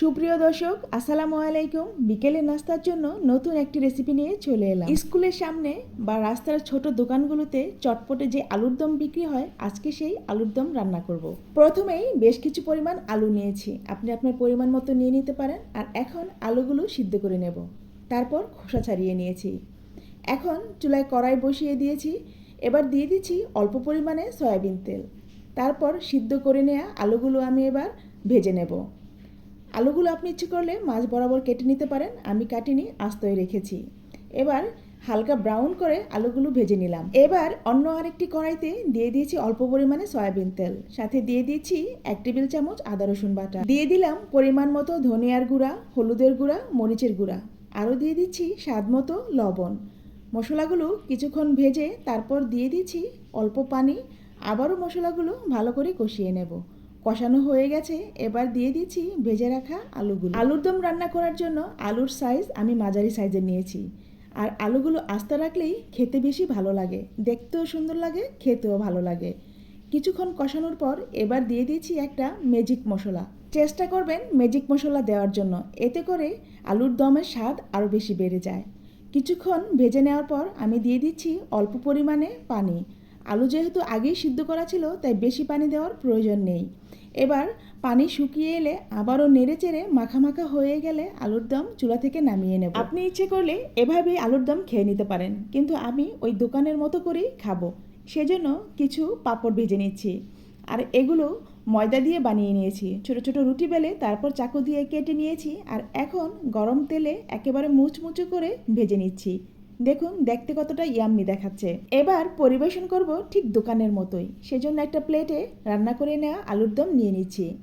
সুপ্রিয় দর্শক, আসসালামু আলাইকুম। বিকেলের নাস্তার জন্য নতুন একটি রেসিপি নিয়ে চলে এলাম। স্কুলের সামনে বা রাস্তার ছোট দোকানগুলোতে চটপটে যে আলুর দম বিক্রি হয়, আজকে সেই আলুর দম রান্না করব। প্রথমেই বেশ কিছু পরিমাণ আলু নিয়েছি। আপনি আপনার পরিমাণ মতো নিয়ে নিতে পারেন আর এখন আলুগুলো সিদ্ধ করে নেব। তারপর খোসা ছাড়িয়ে নিয়েছি। এখন চুলায় কড়াই বসিয়ে দিয়েছি। এবার দিয়ে দিচ্ছি অল্প পরিমাণে সয়াবিন তেল। তারপর সিদ্ধ করে নেওয়া আলুগুলো আমি এবার ভেজে নেব। আলুগুলো আপনি ইচ্ছে করলে মাছ বরাবর কেটে নিতে পারেন, আমি কাটিনি, আস্তই রেখেছি। এবার হালকা ব্রাউন করে আলুগুলো ভেজে নিলাম। এবার অন্য আরেকটি কড়াইতে দিয়ে দিয়েছি অল্প পরিমাণে সয়াবিন তেল। সাথে দিয়ে দিয়েছি এক টেবিল চামচ আদা রসুন বাটা। দিয়ে দিলাম পরিমাণ মতো ধনিয়ার গুঁড়া, হলুদের গুঁড়া, মরিচের গুঁড়া। আরও দিয়ে দিচ্ছি স্বাদ মতো লবণ। মশলাগুলো কিছুক্ষণ ভেজে তারপর দিয়ে দিচ্ছি অল্প পানি। আবারও মশলাগুলো ভালো করে কষিয়ে নেব। কষানো হয়ে গেছে, এবার দিয়ে দিচ্ছি ভেজে রাখা আলুগুলো। আলুর দম রান্না করার জন্য আলুর সাইজ আমি মাঝারি সাইজের নিয়েছি। আর আলুগুলো আস্তে রাখলেই খেতে বেশি ভালো লাগে, দেখতেও সুন্দর লাগে, খেতেও ভালো লাগে। কিছুক্ষণ কষানোর পর এবার দিয়ে দিয়েছি একটা ম্যাজিক মশলা। চেষ্টা করবেন ম্যাজিক মশলা দেওয়ার জন্য, এতে করে আলুর দমের স্বাদ আরও বেশি বেড়ে যায়। কিছুক্ষণ ভেজে নেওয়ার পর আমি দিয়ে দিচ্ছি অল্প পরিমাণে পানি। আলু যেহেতু আগেই সিদ্ধ করা ছিল, তাই বেশি পানি দেওয়ার প্রয়োজন নেই। এবার পানি শুকিয়ে এলে আবারও নেড়ে চেড়ে মাখা মাখা হয়ে গেলে আলুর দম চুলা থেকে নামিয়ে নেব। আপনি ইচ্ছে করলে এভাবেই আলুর দম খেয়ে নিতে পারেন, কিন্তু আমি ওই দোকানের মতো করেই খাব। সেজন্য কিছু পাঁপড় ভেজে নিচ্ছি। আর এগুলো ময়দা দিয়ে বানিয়ে নিয়েছি। ছোট ছোট রুটি বেলে তারপর চাকু দিয়ে কেটে নিয়েছি, আর এখন গরম তেলে একেবারে মুচমুচু করে ভেজে নিচ্ছি। দেখুন, দেখতে কতটা ইয়াম্মি দেখাচ্ছে। এবার পরিবেশন করব ঠিক দোকানের মতোই। সেজন্য একটা প্লেটে রান্না করে নেওয়া আলুর দম নিয়ে নিচ্ছি।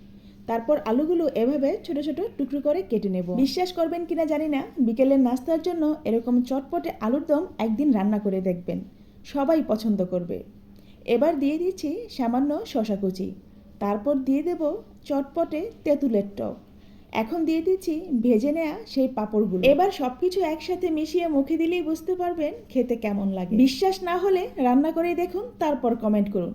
তারপর আলুগুলো এভাবে ছোট ছোট টুকরো করে কেটে নেব। বিশ্বাস করবেন কিনা জানি না, বিকেলের নাস্তার জন্য এরকম চটপটে আলুর দম একদিন রান্না করে দেখবেন। সবাই পছন্দ করবে। এবার দিয়ে দিচ্ছি সামান্য শশা কুচি। তারপর দিয়ে দেব চটপটে তেঁতুলের টক। এখন দিয়ে দিচ্ছি ভেজে নেয়া সেই পাঁপড়গুলো। এবার সবকিছু একসাথে মিশিয়ে মুখে দিলেই বুঝতে পারবেন খেতে কেমন লাগে। বিশ্বাস না হলে রান্না করেই দেখুন, তারপর কমেন্ট করুন।